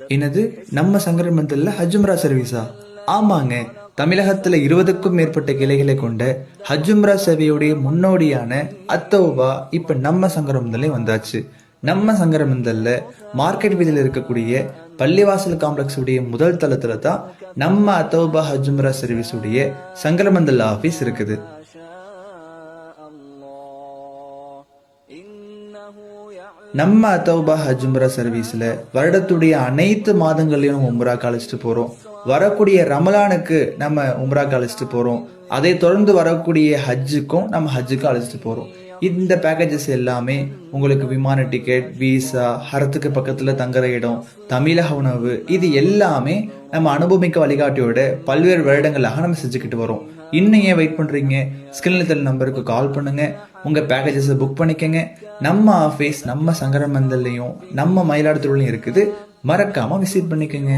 என்னது? நம்ம சங்கரமந்தல்ல ஹஜ்ஜும்ரா சர்வீஸா? ஆமாங்க. தமிழகத்துல இருபதுக்கும் மேற்பட்ட கிளைகளை கொண்ட ஹஜ்ஜும்ரா சேவையுடைய முன்னோடியான அத்தோபா இப்ப நம்ம சங்கரமந்தலே வந்தாச்சு. நம்ம சங்கரமந்தல்ல மார்க்கெட் வீதியில் இருக்கக்கூடிய பள்ளிவாசல் காம்ப்ளெக்ஸ் உடைய முதல் தளத்துல தான் நம்ம அத்தோபா ஹஜ்ஜும்ரா சர்வீஸ் உடைய சங்கரமந்தல் ஆபீஸ் இருக்குது. நம்ம அத்தௌபா ஹஜ்முரா சர்வீஸ்ல வருடத்துடைய அனைத்து மாதங்களையும் உம்ரா உம்ராக்கு அழைச்சிட்டு போறோம். வரக்கூடிய ரமலானுக்கு நம்ம உம்ராக்கு அழைச்சிட்டு போகிறோம் அதை தொடர்ந்து வரக்கூடிய ஹஜ்ஜுக்கும் நம்ம ஹஜ்ஜுக்கும் அழைச்சிட்டு போகிறோம் இந்த பேக்கேஜஸ் எல்லாமே உங்களுக்கு விமான டிக்கெட் விசா ஹரத்துக்கு பக்கத்தில் தங்குற இடம் தமிழக உணவு இது எல்லாமே நம்ம அனுபவமிக்க வழிகாட்டியோட பல்வேறு வருடங்களாக நம்ம செஞ்சுக்கிட்டு வரோம். இன்னும் ஏன் வெயிட் பண்ணுறீங்க ஸ்கிரீன்ல தெரியல நம்பருக்கு கால் பண்ணுங்க. உங்கள் பேக்கேஜஸை புக் பண்ணிக்கங்க. நம்ம ஆஃபீஸ் நம்ம சங்கரமந்தல்லையும் நம்ம மயிலாடுதுறையிலையும் இருக்குது. மறக்காமல் விசிட் பண்ணிக்கோங்க.